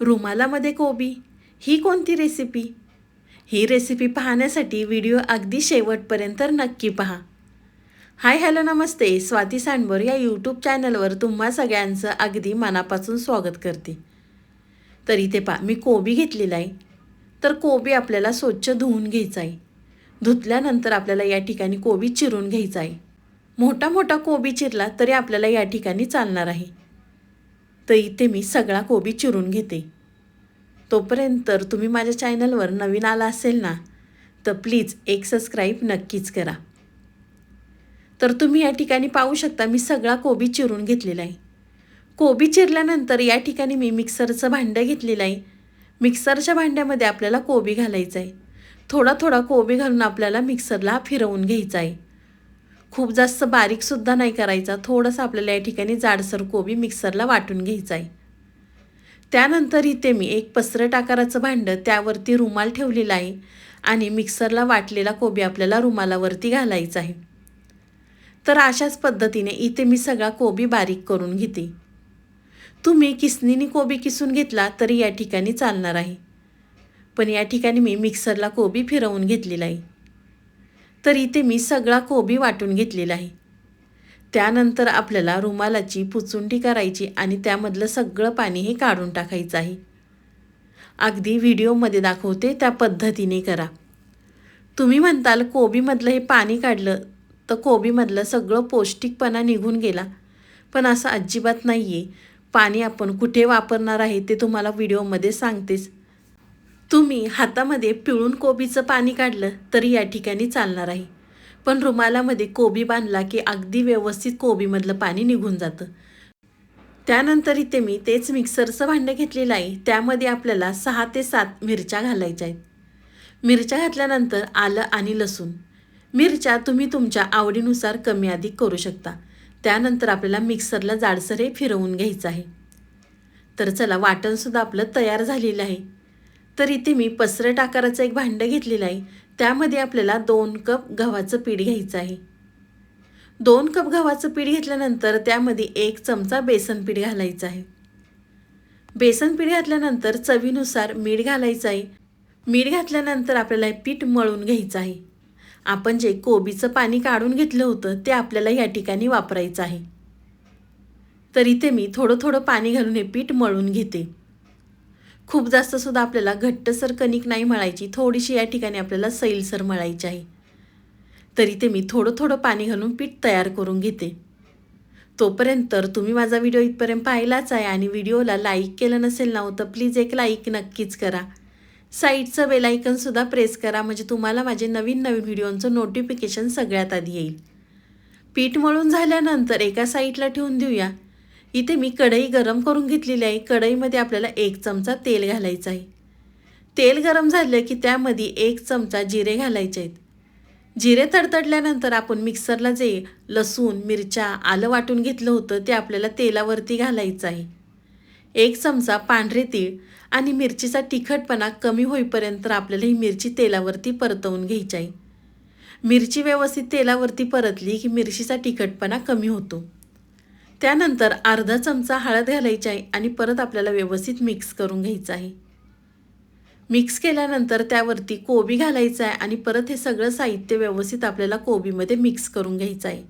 रुमालामध्ये कोबी. ही कोणती रेसिपी ही रेसिपी पाहण्यासाठी व्हिडिओ अगदी शेवटपर्यंत नक्की पहा. हाय हॅलो नमस्ते. स्वाती सांडवर या यूट्यूब चॅनलवर तुम्हा सगळ्यांचं अगदी मनापासून स्वागत करते. तर इथे पा मी कोबी घेतलेला आहे. तर कोबी आपल्याला स्वच्छ धुवून घ्यायचा आहे. धुतल्यानंतर आपल्याला या ठिकाणी कोबी चिरून घ्यायचा आहे. मोठा मोठा कोबी चिरला तरी आपल्याला या ठिकाणी चालणार आहे. तर इथे मी सगळा कोबी चिरून घेते. तोपर्यंत तर तुम्ही माझ्या चॅनलवर नवीन आला असेल ना तर प्लीज एक सबस्क्राईब नक्कीच करा. तर तुम्ही या ठिकाणी पाहू शकता मी सगळा कोबी चिरून घेतलेला आहे. कोबी चिरल्यानंतर या ठिकाणी मी मिक्सरचं भांडं घेतलेलं आहे. मिक्सरच्या भांड्यामध्ये आपल्याला कोबी घालायचं आहे. थोडा थोडा कोबी घालून आपल्याला मिक्सरला फिरवून घ्यायचा आहे. खूप जास्त बारीकसुद्धा नाही करायचा. थोडंसं आपल्याला या ठिकाणी जाडसर कोबी मिक्सरला वाटून घ्यायचा आहे त्यानंतर इथे मी एक पसरट आकाराचं भांडं त्यावरती रुमाल ठेवलेला आहे आणि मिक्सरला वाटलेला कोबी आपल्याला रुमालावरती घालायचा आहे. तर अशाच पद्धतीने इथे मी सगळा कोबी बारीक करून घेते. तुम्ही किसनीने कोबी किसून घेतला तरी या ठिकाणी चालणार आहे. पण या ठिकाणी मी मिक्सरला कोबी फिरवून घेतलेला आहे. तर इथे मी सगळा कोबी वाटून घेतलेला आहे. त्यानंतर आपल्याला रुमालाची पुचुंडी करायची आणि त्यामधलं सगळं पाणी हे काढून टाकायचं आहे. अगदी व्हिडिओमध्ये दाखवते त्या पद्धतीने करा. तुम्ही म्हणताल कोबीमधलं हे पाणी काढलं तर कोबीमधलं सगळं पौष्टिकपणा निघून गेला. पण असं अजिबात नाही आहे पाणी आपण कुठे वापरणार आहे ते तुम्हाला व्हिडिओमध्ये सांगतेच. तुम्ही हातामध्ये पिळून कोबीचं पाणी काढलं तरी या ठिकाणी चालणार आहे. पण रुमालामध्ये कोबी बांधला की अगदी व्यवस्थित कोबीमधलं पाणी निघून जातं. त्यानंतर इथे मी तेच मिक्सरचं भांडं घेतलेलं आहे. त्यामध्ये आपल्याला सहा ते सात मिरच्या घालायच्या आहेत. मिरच्या घातल्यानंतर आलं आणि लसूण. मिरच्या तुम्ही तुमच्या आवडीनुसार कमी अधिक करू शकता. त्यानंतर आपल्याला मिक्सरला जाडसर हे फिरवून घ्यायचं आहे. तर चला वाटणसुद्धा आपलं तयार झालेलं आहे. तर इथे मी पसरट आकाराचं एक भांडं घेतलेलं आहे त्यामध्ये आपल्याला दोन कप गव्हाचं पीठ घ्यायचं आहे. दोन कप गव्हाचं पीठ घेतल्यानंतर त्यामध्ये एक चमचा बेसन पीठ घालायचं आहे. बेसन पीठ घातल्यानंतर चवीनुसार मीठ घालायचं आहे. मीठ घातल्यानंतर आपल्याला हे पीठ मळून घ्यायचं आहे. आपण जे कोबीचं पाणी काढून घेतलं होतं ते आपल्याला या ठिकाणी वापरायचं आहे. तर इथे मी थोडं थोडं पाणी घालून हे पीठ मळून घेते. खूप जास्त सुद्धा आपल्याला घट्टसर कणिक नाही मळायची थोडीशी या ठिकाणी आपल्याला सैलसर मळायची आहे. तर इथे मी थोडं थोडं पाणी घालून पीठ तयार करून घेते. तोपर्यंत तर तुम्ही माझा व्हिडिओ इथपर्यंत पाहिलाच आहे आणि व्हिडिओला लाईक केलं नसेल ना हो तर प्लीज एक लाईक नक्कीच करा. साईडचं बेलायकनसुद्धा प्रेस करा म्हणजे तुम्हाला माझे नवीन नवीन व्हिडिओंचं नोटिफिकेशन सगळ्यात आधी येईल. पीठ मळून झाल्यानंतर एका साईडला ठेवून देऊया. इथे मी कढई गरम करून घेतलेली आहे. कढईमध्ये आपल्याला एक चमचा तेल घालायचं आहे. तेल गरम झालं की त्यामध्ये एक चमचा जिरे घालायचे आहेत. जिरे तडतडल्यानंतर आपण मिक्सरला जे लसूण मिरच्या आलं वाटून घेतलं होतं ते आपल्याला तेलावरती घालायचं आहे. एक चमचा पांढरे तीळ आणि मिरचीचा तिखटपणा कमी होईपर्यंत आपल्याला ही मिरची तेलावरती परतवून घ्यायची आहे. मिरची व्यवस्थित तेलावरती परतली की मिरचीचा तिखटपणा कमी होतो. त्यानंतर अर्धा चमचा हळद घालायची आहे आणि परत आपल्याला व्यवस्थित मिक्स करून घ्यायचं आहे. मिक्स केल्यानंतर त्यावरती कोबी घालायचं आहे आणि परत हे सगळं साहित्य व्यवस्थित आपल्याला कोबीमध्ये मिक्स करून घ्यायचं आहे.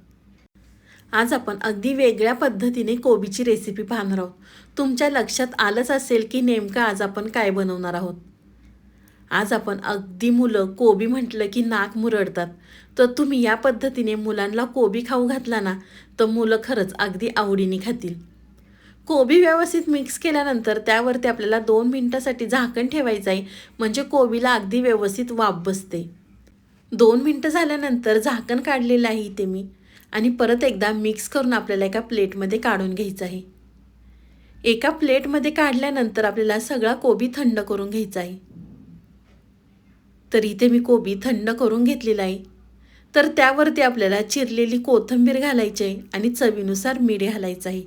आज आपण अगदी वेगळ्या पद्धतीने कोबीची रेसिपी पाहणार आहोत. तुमच्या लक्षात आलंच असेल की नेमकं आज आपण काय बनवणार आहोत. आज आपण अगदी मुलं कोबी म्हटलं की नाक मुरडतात. तर तुम्ही या पद्धतीने मुलांना कोबी खाऊ घातला ना तर मुलं खरंच अगदी आवडीने खातील. कोबी व्यवस्थित मिक्स केल्यानंतर त्यावरती आपल्याला दोन मिनटासाठी झाकण ठेवायचं आहे म्हणजे कोबीला अगदी व्यवस्थित वाफ बसते. दोन मिनटं झाल्यानंतर झाकण काढलेलं आहे इथे मी आणि परत एकदा मिक्स करून आपल्याला एका प्लेटमध्ये काढून घ्यायचं आहे. एका प्लेटमध्ये काढल्यानंतर आपल्याला सगळा कोबी थंड करून घ्यायचा आहे. तर इथे मी कोबी थंड करून घेतलेला आहे. तर त्यावरती आपल्याला चिरलेली कोथिंबीर घालायची आहे आणि चवीनुसार मीठ घालायचं आहे.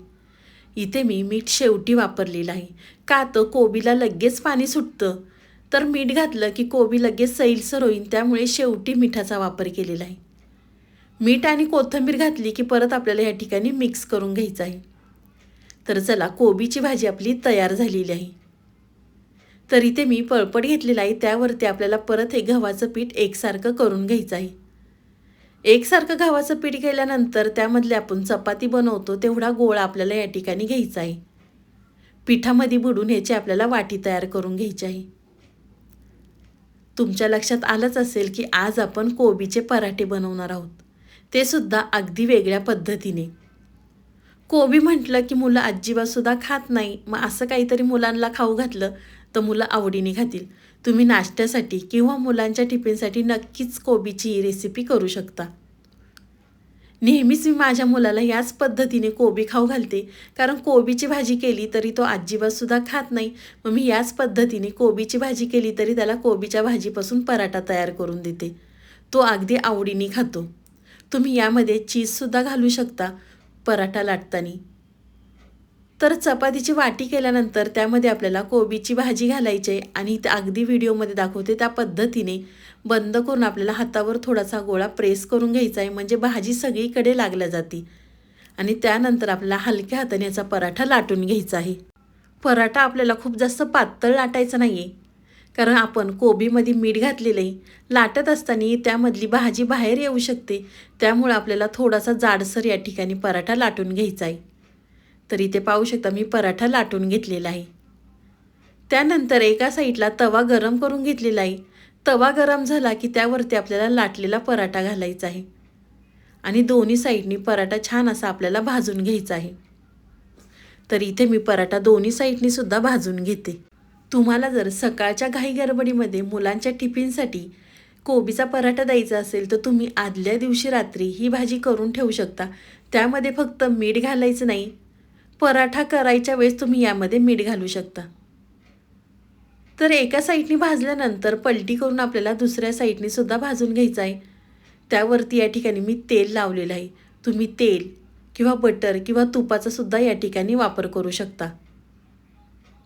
इथे मी मीठ शेवटी वापरलेलं आहे. का तर कोबीला लगेच पाणी सुटतं. तर मीठ घातलं की कोबी लगेच सैलसर होईल त्यामुळे शेवटी मिठाचा वापर केलेला आहे. मीठ आणि कोथिंबीर घातली की परत आपल्याला या ठिकाणी मिक्स करून घ्यायचं आहे. तर चला कोबीची भाजी आपली तयार झालेली आहे. तर इथे मी पळपट घेतलेला आहे त्यावरती आपल्याला परत हे गव्हाचं पीठ एकसारखं करून घ्यायचं आहे. एकसारखं गव्हाचं पीठ केल्यानंतर त्यामधले आपण चपाती बनवतो तेवढा गोळा आपल्याला या ठिकाणी घ्यायचा आहे. पिठामध्ये बुडून ह्याची आपल्याला वाटी तयार करून घ्यायची आहे. तुमच्या लक्षात आलंच असेल की आज आपण कोबीचे पराठे बनवणार आहोत. ते सुद्धा अगदी वेगळ्या पद्धतीने. कोबी म्हटलं की मुलं अजिबातसुद्धा खात नाही. मग असं काहीतरी मुलांना खाऊ घातलं तर मुलं आवडीने खातील. तुम्ही नाश्त्यासाठी किंवा मुलांच्या टिफिनसाठी नक्कीच कोबीची ही रेसिपी करू शकता. नेहमीच मी माझ्या मुलाला याच पद्धतीने कोबी खाऊ घालते. कारण कोबीची भाजी केली तरी तो अजिबातसुद्धा खात नाही. मग मी याच पद्धतीने कोबीची भाजी केली तरी त्याला कोबीच्या भाजीपासून पराठा तयार करून देते. तो अगदी आवडीने खातो. तुम्ही यामध्ये चीजसुद्धा घालू शकता. पराठा लाटताना. तर चपातीची वाटी केल्यानंतर त्यामध्ये आपल्याला कोबीची भाजी घालायची आहे आणि ते अगदी व्हिडिओमध्ये दाखवते त्या पद्धतीने बंद करून आपल्याला हातावर थोडासा गोळा प्रेस करून घ्यायचा आहे म्हणजे भाजी सगळीकडे लागल्या जाते. आणि त्यानंतर आपल्याला हलक्या हाताने याचा पराठा लाटून घ्यायचा आहे. पराठा आपल्याला खूप जास्त पातळ लाटायचा नाही आहे कारण आपण कोबीमध्ये मीठ घातलेलं आहे. लाटत असताना त्यामधली भाजी बाहेर येऊ शकते त्यामुळे आपल्याला थोडासा जाडसर या ठिकाणी पराठा लाटून घ्यायचा आहे. तर इथे पाहू शकता मी पराठा लाटून घेतलेला आहे. त्यानंतर एका साईडला तवा गरम करून घेतलेला आहे. तवा गरम झाला की त्यावरती आपल्याला लाटलेला पराठा घालायचा आहे. आणि दोन्ही साईडनी पराठा छान असा आपल्याला भाजून घ्यायचा आहे. तर इथे मी पराठा दोन्ही साईडनी सुद्धा भाजून घेते. तुम्हाला जर सकाळच्या घाई गडबडीमध्ये मुलांच्या टिफिनसाठी कोबीचा पराठा द्यायचा असेल तर तुम्ही आदल्या दिवशी रात्री ही भाजी करून ठेवू शकता. त्यामध्ये फक्त मीठ घालायचं नाही. पराठा करायच्या वेळेस तुम्ही यामध्ये मीठ घालू शकता. तर एका साईडनी भाजल्यानंतर पलटी करून आपल्याला दुसऱ्या साईडनी सुद्धा भाजून घ्यायचं आहे. त्यावरती या ठिकाणी मी तेल लावलेलं आहे. तुम्ही तेल किंवा बटर किंवा तुपाचा सुद्धा या ठिकाणी वापर करू शकता.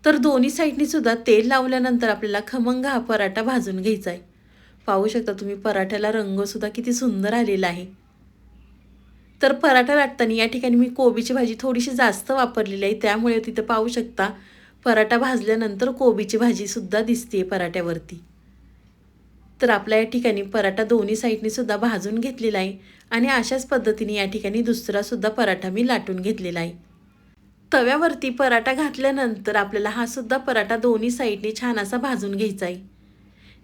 तर दोन्ही साईडनी सुद्धा तेल लावल्यानंतर आपल्याला खमंग हा पराठा भाजून घ्यायचा आहे. पाहू शकता तुम्ही पराठ्याला रंगसुद्धा किती सुंदर आलेला आहे. तर पराठा लाटताना या ठिकाणी मी कोबीची भाजी थोडीशी जास्त वापरलेली आहे. त्यामुळे तिथं पाहू शकता पराठा भाजल्यानंतर कोबीची भाजीसुद्धा दिसते पराठ्यावरती. तर आपल्या या ठिकाणी पराठा दोन्ही साईडनीसुद्धा भाजून घेतलेला आहे आणि अशाच पद्धतीने या ठिकाणी दुसरासुद्धा पराठा मी लाटून घेतलेला आहे. तव्यावरती पराठा घातल्यानंतर आपल्याला हा सुद्धा पराठा दोन्ही साईडने छान असा भाजून घ्यायचा आहे.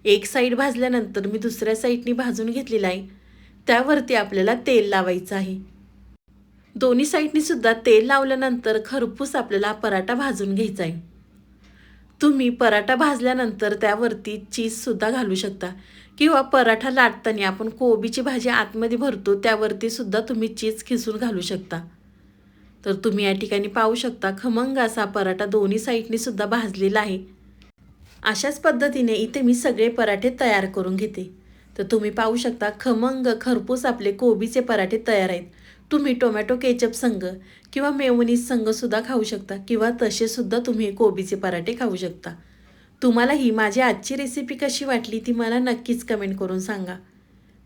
एक साईड भाजल्यानंतर मी दुसऱ्या साईडनी भाजून घेतलेला आहे. त्यावरती आपल्याला तेल लावायचं आहे. दोन्ही साईडनी सुद्धा तेल लावल्यानंतर खरपूस आपल्याला पराठा भाजून घ्यायचा आहे. तुम्ही पराठा भाजल्यानंतर त्यावरती चीजसुद्धा घालू शकता किंवा पराठा लाटताना आपण कोबीची भाजी आतमध्ये भरतो त्यावरती सुद्धा तुम्ही चीज खिसून घालू शकता. तर तुम्ही या ठिकाणी पाहू शकता खमंग असा पराठा दोन्ही साईडनी सुद्धा भाजलेला आहे. अशाच पद्धतीने इथे मी सगळे पराठे तयार करून घेते. तर तुम्ही पाहू शकता खमंग खरपूस आपले कोबीचे पराठे तयार आहेत. तुम्ही टोमॅटो केचप संघ किंवा मेवनीज संघसुद्धा खाऊ शकता किंवा तसेसुद्धा तुम्ही कोबीचे पराठे खाऊ शकता. तुम्हाला ही माझी आजची रेसिपी कशी वाटली ती मला नक्कीच कमेंट करून सांगा.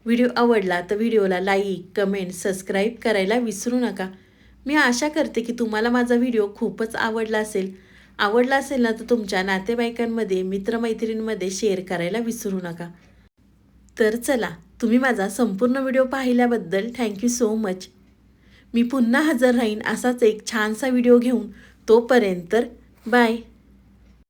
व्हिडिओ आवडला तर व्हिडिओला लाईक कमेंट सबस्क्राईब करायला विसरू नका. मी आशा करते की तुम्हाला माझा व्हिडिओ खूपच आवडला असेल. आवडला असेल ना तर तुमच्या नातेवाईकांमध्ये मित्रमैत्रिणींमध्ये शेअर करायला विसरू नका. तर चला तुम्ही माझा संपूर्ण व्हिडिओ पाहिल्याबद्दल थँक्यू सो मच मी पुन्हा हजर राहीन असाच एक छानसा व्हिडिओ घेऊन तोपर्यंत बाय